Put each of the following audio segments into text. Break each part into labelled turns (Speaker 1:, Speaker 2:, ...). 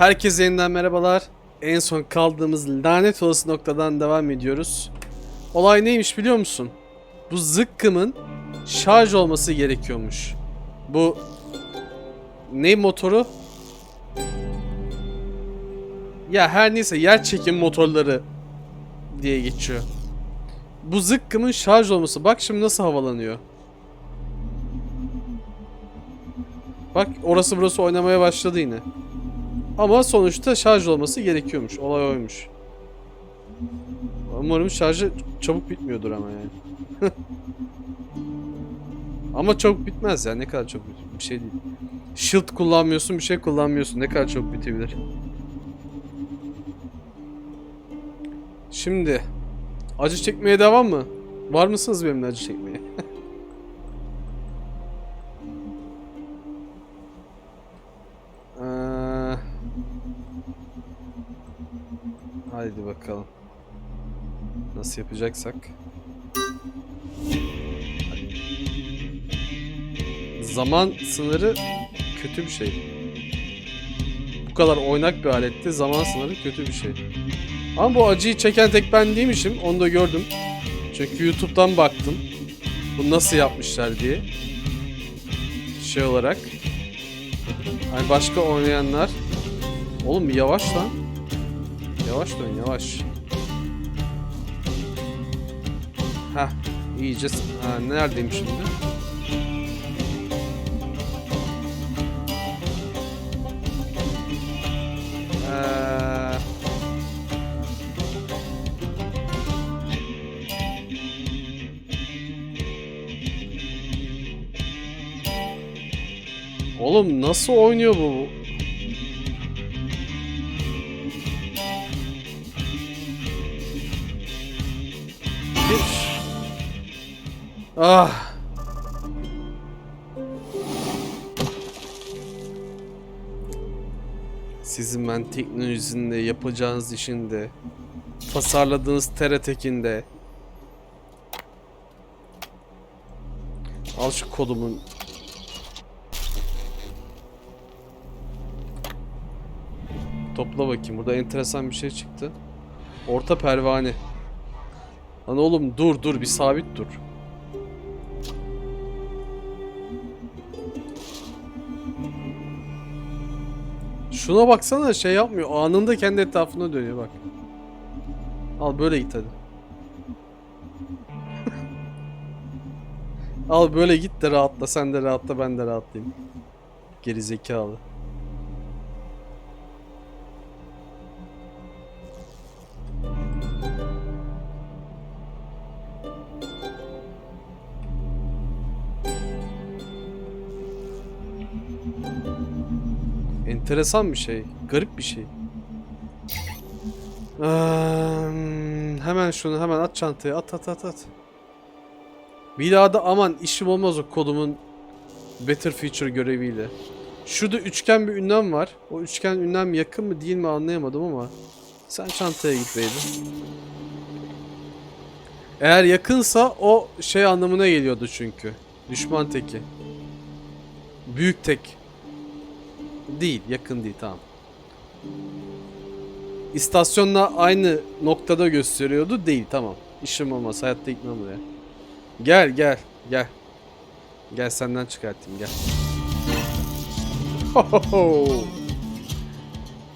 Speaker 1: Herkese yeniden merhabalar. En son kaldığımız lanet olası noktadan devam ediyoruz. Olay neymiş biliyor musun? Bu zıkkımın şarj olması gerekiyormuş. Bu ne motoru? Ya her neyse yer çekim motorları diye geçiyor. Bu zıkkımın şarj olması. Bak şimdi nasıl havalanıyor. Bak orası burası oynamaya başladı yine. Ama sonuçta şarj olması gerekiyormuş. Olay oymuş. Umarım şarjı çabuk bitmiyordur ama yani. ama çabuk bitmez ya. Ne kadar çabuk? Bir şey değil. Shield kullanmıyorsun, bir şey kullanmıyorsun. Ne kadar çabuk bitebilir. Şimdi acı çekmeye devam mı? Var mısınız benimle acı çekmeye? Bakalım. Nasıl yapacaksak. Zaman sınırı kötü bir şey. Bu kadar oynak bir alette zaman sınırı kötü bir şey. Ama bu acıyı çeken tek ben değilmişim. Onu da gördüm. Çünkü YouTube'dan baktım. Bu nasıl yapmışlar diye. Şey olarak. Hani başka oynayanlar. Oğlum yavaş lan. Yavaş dön yavaş. Heh iyice. Ha, neredeyim şimdi? Ee, Oğlum nasıl oynuyor bu? Hiç. Ah. Sizin ben teknolojisinde, yapacağınız işinde, tasarladığınız TRT'kinde. Al şu kodumun Topla bakayım. Burada enteresan bir şey çıktı. Orta pervane. Lan oğlum dur dur bir sabit dur. Şuna baksana şey yapmıyor. Anında kendi etrafına dönüyor bak. Al böyle git hadi. Al böyle git de rahatla. Sen de rahatla ben de rahatlayayım. Geri zekalı. Enteresan bir şey. Garip bir şey. Eee, hemen şunu hemen at çantaya. At at at at. Bir daha da aman işim olmaz o kodumun Better Feature göreviyle. Şurada üçgen bir ünlem var. O üçgen ünlem yakın mı değil mi anlayamadım ama. Sen çantaya git baby. Eğer yakınsa o şey anlamına geliyordu çünkü. Düşman teki. Büyük tek. Değil, yakın değil tamam. İstasyonla aynı noktada gösteriyordu. Değil tamam. İşim olmaz. Hayatta gitmem buraya. Gel gel gel. Gel senden çıkartayım gel.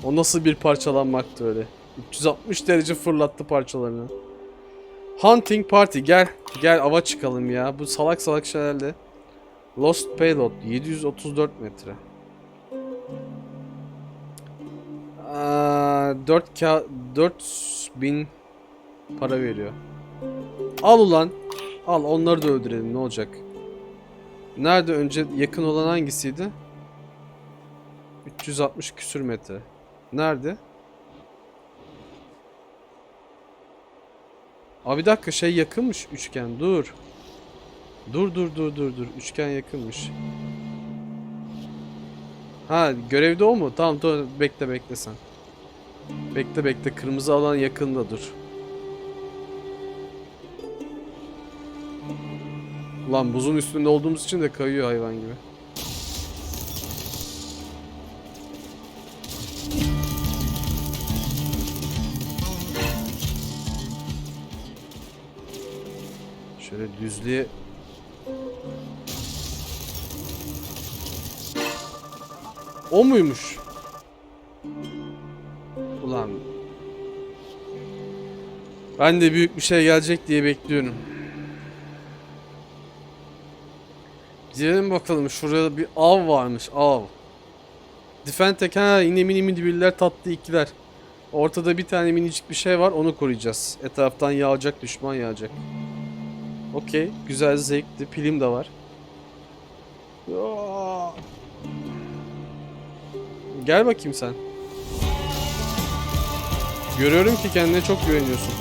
Speaker 1: o nasıl bir parçalanmaktı öyle. 360 derece fırlattı parçalarını. Hunting Party gel. Gel ava çıkalım ya. Bu salak salak şeylerle. Lost Payload 734 metre. Aa, 4 ka 4000 para veriyor. Al ulan. Al onları da öldürelim ne olacak? Nerede önce yakın olan hangisiydi? 360 küsür metre. Nerede? Abi bir dakika şey yakınmış üçgen dur. Dur dur dur dur dur üçgen yakınmış. Ha görevde o mu? Tamam dur bekle bekle sen. Bekle bekle kırmızı alan yakında dur. Lan buzun üstünde olduğumuz için de kayıyor hayvan gibi. Şöyle düzlüğe O muymuş? Ulan. Ben de büyük bir şey gelecek diye bekliyorum. Gidelim bakalım şurada bir av varmış av. Defentek ha yine mini mini birler tatlı ikiler. Ortada bir tane minicik bir şey var onu koruyacağız. Etraftan yağacak düşman yağacak. Okey güzel zevkli pilim de var. Gel bakayım sen. Görüyorum ki kendine çok güveniyorsun.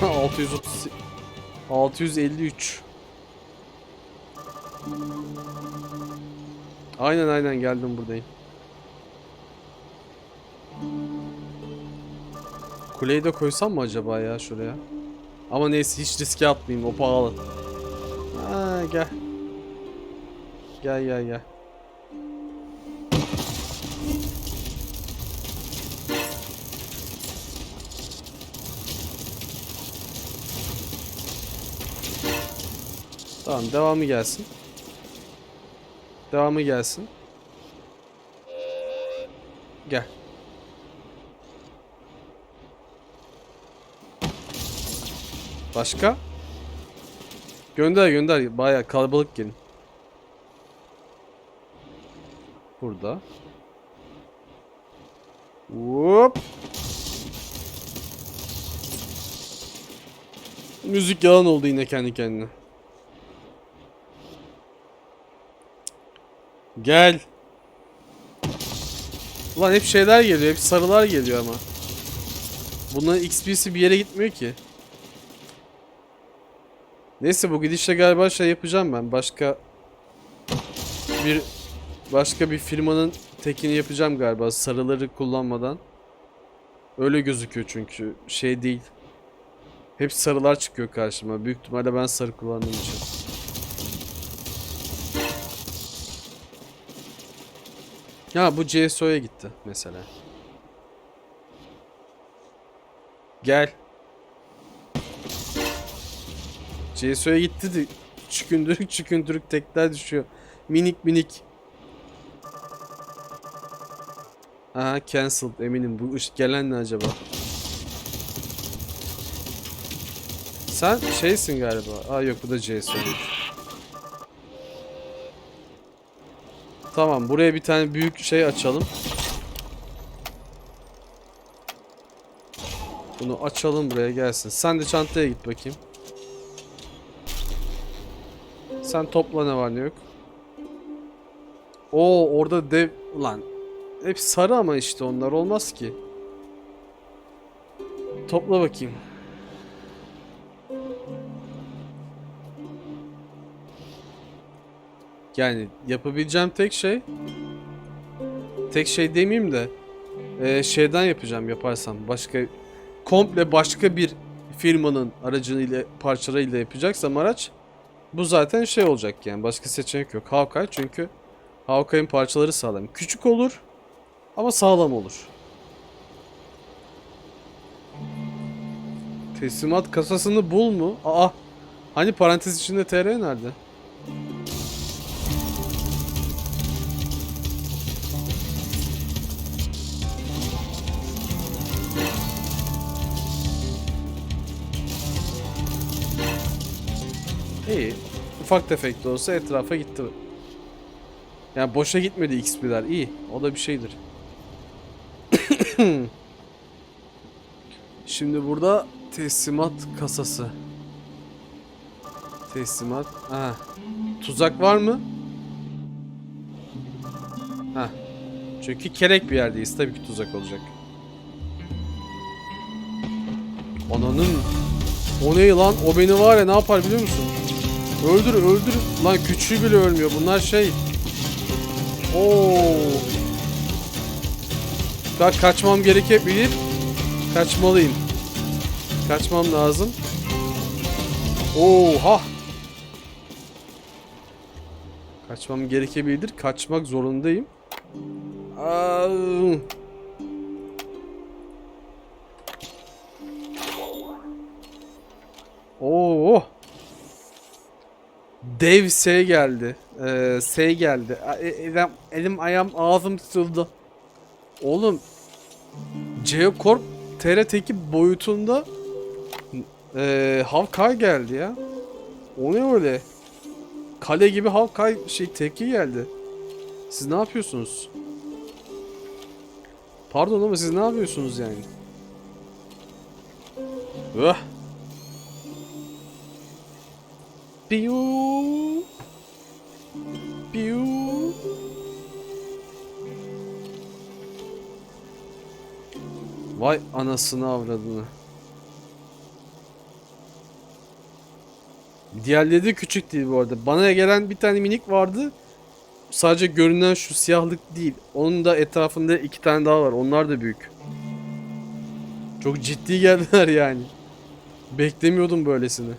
Speaker 1: Ha 630 653 Aynen aynen geldim buradayım. Kuleyi de koysam mı acaba ya şuraya? Ama neyse hiç riske atmayayım o pahalı. Ha, gel. Gel gel gel. Tamam devamı gelsin. Devamı gelsin. Gel. Başka? Gönder gönder. Baya kalabalık gelin. Burada. Hop. Müzik yalan oldu yine kendi kendine. Gel. Ulan hep şeyler geliyor. Hep sarılar geliyor ama. Bunların XP'si bir yere gitmiyor ki. Neyse bu gidişle galiba şey yapacağım ben. Başka bir başka bir firmanın tekini yapacağım galiba sarıları kullanmadan. Öyle gözüküyor çünkü şey değil. Hep sarılar çıkıyor karşıma. Büyük ihtimalle ben sarı kullandığım için. Ya bu CSO'ya gitti mesela. Gel. CSO'ya gitti de çükündürük çükündürük tekler düşüyor. Minik minik. Aha cancelled eminim. Bu gelen ne acaba? Sen şeysin galiba. Aa yok bu da CSO'ymuş. Tamam buraya bir tane büyük şey açalım. Bunu açalım buraya gelsin. Sen de çantaya git bakayım. Sen topla ne var ne yok. Oo orada dev ulan hep sarı ama işte onlar olmaz ki. Topla bakayım. Yani yapabileceğim tek şey tek şey demeyeyim de e, şeyden yapacağım yaparsam başka komple başka bir firmanın aracıyla parçalarıyla yapacaksam araç bu zaten şey olacak yani başka seçenek yok. Hawkeye çünkü Hawkeye'in parçaları sağlam. Küçük olur ama sağlam olur. Teslimat kasasını bul mu? Aa hani parantez içinde TR nerede? İyi. Ufak tefek de olsa etrafa gitti. Yani boşa gitmedi XP'ler. İyi. O da bir şeydir. Şimdi burada teslimat kasası. Teslimat. Ha. Tuzak var mı? Ha. Çünkü kerek bir yerdeyiz. Tabii ki tuzak olacak. Ananın o ne lan? O beni var ya ne yapar biliyor musun? Öldür öldür. Lan küçüğü bile ölmüyor. Bunlar şey. Oo. Bak kaçmam gerekebilir. Kaçmalıyım. Kaçmam lazım. Oha. Kaçmam gerekebilir. Kaçmak zorundayım. Aa, Oo. Dev S geldi. Ee, S geldi. E- Elim, elim ayağım ağzım tutuldu. Oğlum Geocorp TRT2 boyutunda e, Hawkeye geldi ya. O ne öyle? Kale gibi Hawkeye şey tepki geldi. Siz ne yapıyorsunuz? Pardon ama siz ne yapıyorsunuz yani? Öh. Piu. Piu. Vay anasını avradını. Diğerleri de küçük değil bu arada. Bana gelen bir tane minik vardı. Sadece görünen şu siyahlık değil. Onun da etrafında iki tane daha var. Onlar da büyük. Çok ciddi geldiler yani. Beklemiyordum böylesini.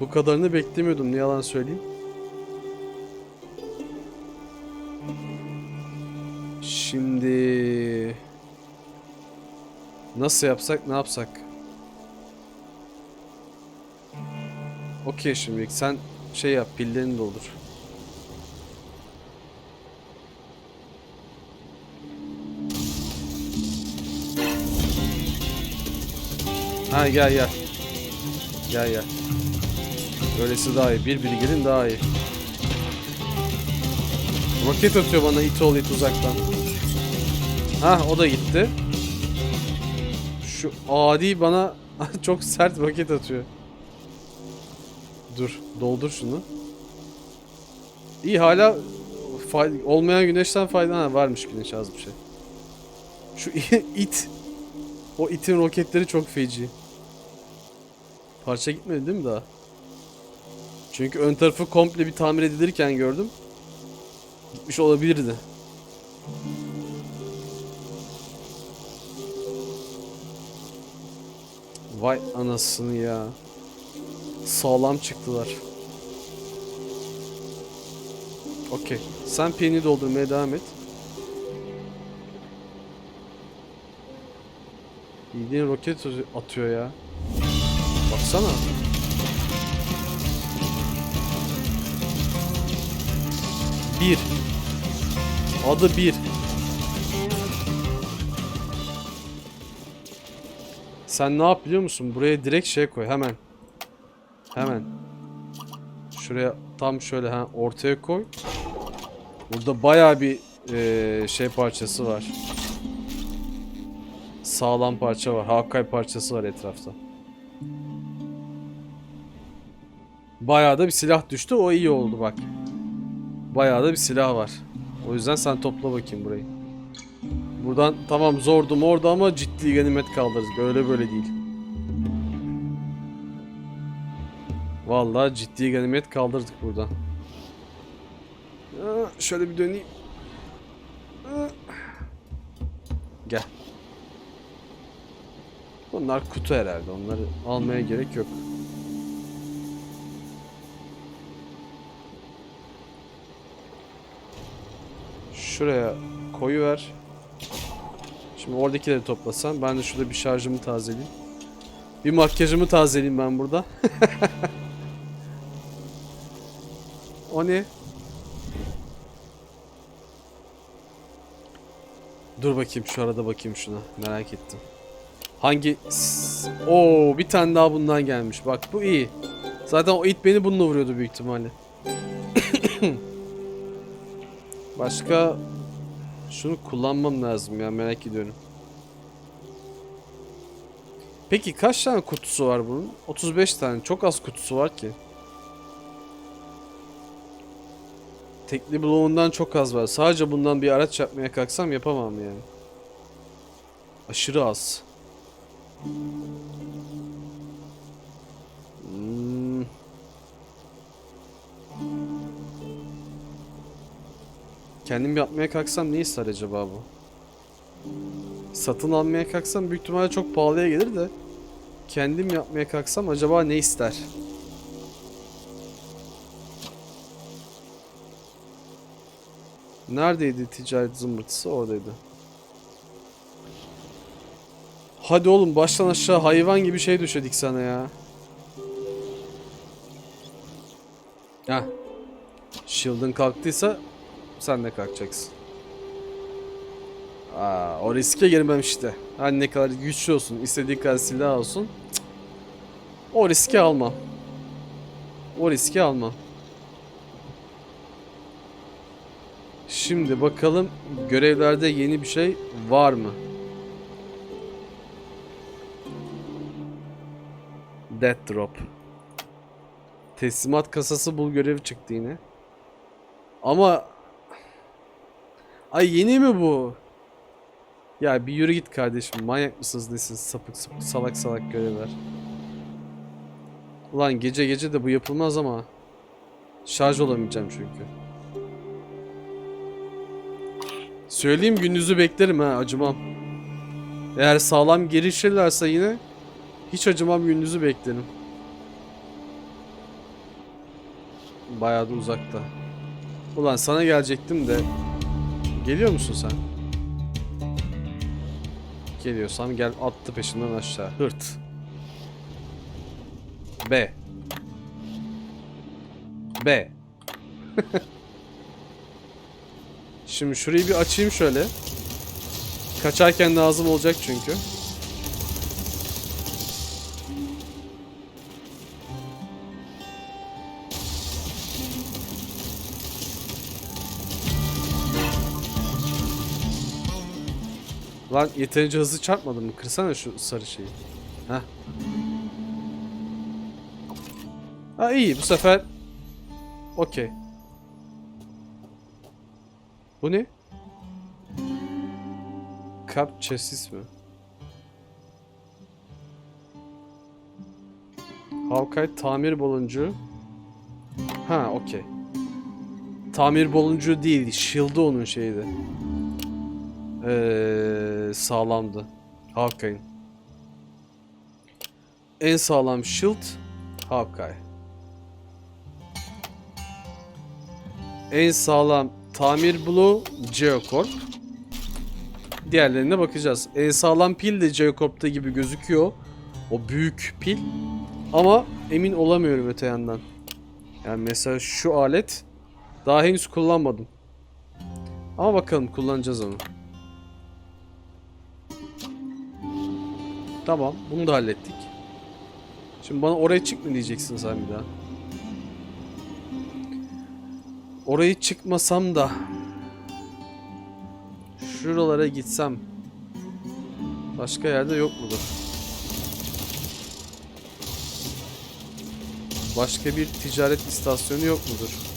Speaker 1: Bu kadarını beklemiyordum ne yalan söyleyeyim. Şimdi nasıl yapsak ne yapsak? Okey şimdi sen şey yap pillerini doldur. Ha gel gel. Gel gel. Böylesi daha iyi. Bir biri gelin daha iyi. Roket atıyor bana it ol it uzaktan. Ha o da gitti. Şu adi bana çok sert roket atıyor. Dur doldur şunu. İyi hala olmayan güneşten fayda varmış güneş az bir şey. Şu it o itin roketleri çok feci. Parça gitmedi değil mi daha? Çünkü ön tarafı komple bir tamir edilirken gördüm. Gitmiş olabilirdi. Vay anasını ya. Sağlam çıktılar. Okey. Sen piyeni doldurmaya devam et. Bildiğin roket atıyor ya. Baksana. Bir. Adı bir. Sen ne yap biliyor musun? Buraya direkt şey koy hemen. Hemen. Şuraya tam şöyle ha ortaya koy. Burada bayağı bir eee, şey parçası var. Sağlam parça var. Hawkeye parçası var etrafta. Bayağı da bir silah düştü. O iyi oldu bak. Bayağı da bir silah var. O yüzden sen topla bakayım burayı. Buradan tamam zordu mordu ama ciddi ganimet kaldırdık. Öyle böyle değil. Vallahi ciddi ganimet kaldırdık buradan. Şöyle bir döneyim. Gel. Bunlar kutu herhalde. Onları almaya gerek yok. Şuraya koyu ver. Şimdi oradakileri toplasam ben de şurada bir şarjımı tazeleyeyim. Bir makyajımı tazeleyeyim ben burada. o ne? Dur bakayım şu arada bakayım şuna. Merak ettim. Hangi... Oo bir tane daha bundan gelmiş. Bak bu iyi. Zaten o it beni bununla vuruyordu büyük ihtimalle. Başka... Şunu kullanmam lazım ya merak ediyorum. Peki kaç tane kutusu var bunun? 35 tane. Çok az kutusu var ki. Tekli bloğundan çok az var. Sadece bundan bir araç yapmaya kalksam yapamam yani. Aşırı az. Hmm. Kendim yapmaya kalksam ne ister acaba bu? Satın almaya kalksam büyük ihtimalle çok pahalıya gelir de kendim yapmaya kalksam acaba ne ister? Neredeydi ticaret zımbırtısı? Oradaydı. Hadi oğlum baştan aşağı hayvan gibi şey düşedik sana ya. Heh. Shield'ın kalktıysa sen de kalkacaksın. Aa, o riske girmem işte. Her ne kadar güçlü olsun, istediği kadar silah olsun. cık, O riski almam. O riski almam. Şimdi bakalım görevlerde yeni bir şey var mı? Death Drop. Teslimat kasası bul görevi çıktı yine. Ama Ay yeni mi bu? Ya bir yürü git kardeşim. Manyak mısınız nesiniz? Sapık sapık salak salak görevler. Ulan gece gece de bu yapılmaz ama. Şarj olamayacağım çünkü. Söyleyeyim gündüzü beklerim ha acımam. Eğer sağlam girişirlerse yine hiç acımam gündüzü beklerim. Bayağı da uzakta. Ulan sana gelecektim de Geliyor musun sen? Geliyorsam gel attı peşinden aşağı. Hırt. B. B. Şimdi şurayı bir açayım şöyle. Kaçarken lazım olacak çünkü. Lan yeterince hızlı çarpmadın mı? Kırsana şu sarı şeyi. Heh. Ha iyi bu sefer. Okey. Bu ne? Kap chassis mi? Hawkeye tamir boluncu. Ha okey. Tamir boluncu değil. Shield'ı onun şeydi. Ee, sağlamdı. Hawkeye'in. En sağlam shield Hawkeye. En sağlam tamir bloğu Geocorp. Diğerlerine bakacağız. En sağlam pil de Geocorp'ta gibi gözüküyor. O büyük pil. Ama emin olamıyorum öte yandan. Yani mesela şu alet daha henüz kullanmadım. Ama bakalım kullanacağız onu. Tamam, bunu da hallettik. Şimdi bana oraya çık mı diyeceksin sen bir daha. Orayı çıkmasam da şuralara gitsem başka yerde yok mudur? Başka bir ticaret istasyonu yok mudur?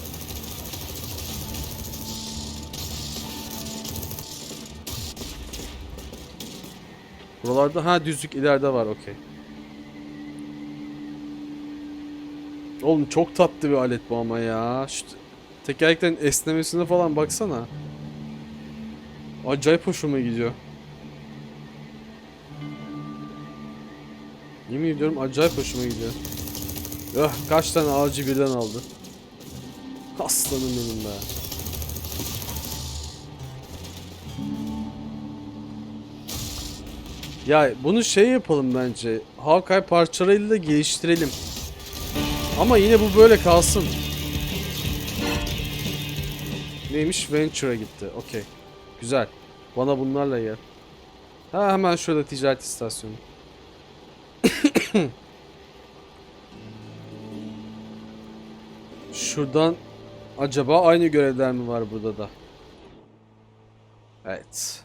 Speaker 1: Buralarda ha düzlük ileride var okey. Oğlum çok tatlı bir alet bu ama ya. Şu tekerleklerin esnemesine falan baksana. Acayip hoşuma gidiyor. Yemin ediyorum acayip hoşuma gidiyor. Öh kaç tane ağacı birden aldı. Aslanım benim be. Ya bunu şey yapalım bence. Hawkeye parçalarıyla da geliştirelim. Ama yine bu böyle kalsın. Neymiş? Venture'a gitti. Okey. Güzel. Bana bunlarla gel. Ha hemen şurada ticaret istasyonu. Şuradan acaba aynı görevler mi var burada da? Evet.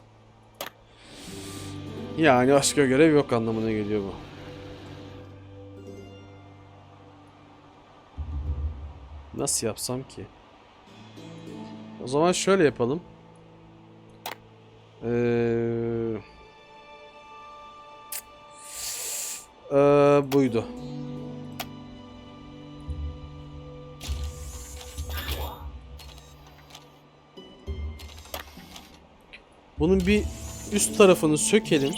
Speaker 1: Yani başka görev yok anlamına geliyor bu. Nasıl yapsam ki? O zaman şöyle yapalım. Ee... Ee, buydu. Bunun bir üst tarafını sökelim.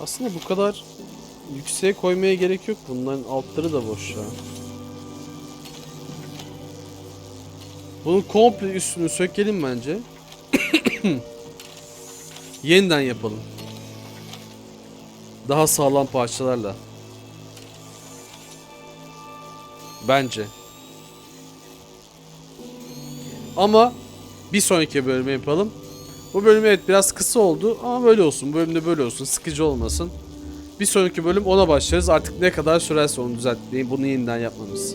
Speaker 1: Aslında bu kadar yükseğe koymaya gerek yok. Bunların altları da boş ya. Bunun komple üstünü sökelim bence. Yeniden yapalım. Daha sağlam parçalarla. Bence. Ama bir sonraki bölümü yapalım. Bu bölüm evet biraz kısa oldu ama böyle olsun. Bu bölümde böyle olsun. Sıkıcı olmasın. Bir sonraki bölüm ona başlarız. Artık ne kadar sürerse onu düzeltmeyi, bunu yeniden yapmamız.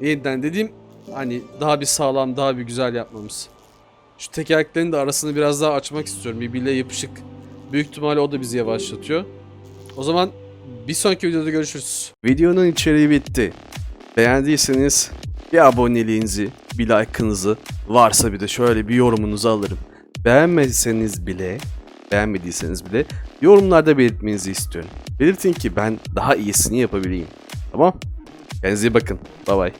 Speaker 1: Yeniden dediğim hani daha bir sağlam, daha bir güzel yapmamız. Şu tekerleklerin de arasını biraz daha açmak istiyorum. Birbiriyle yapışık. Büyük ihtimalle o da bizi yavaşlatıyor. O zaman bir sonraki videoda görüşürüz.
Speaker 2: Videonun içeriği bitti. Beğendiyseniz bir aboneliğinizi, bir like'ınızı, varsa bir de şöyle bir yorumunuzu alırım. Beğenmediyseniz bile, beğenmediyseniz bile yorumlarda belirtmenizi istiyorum. Belirtin ki ben daha iyisini yapabileyim. Tamam? Kendinize iyi bakın. Bay bay.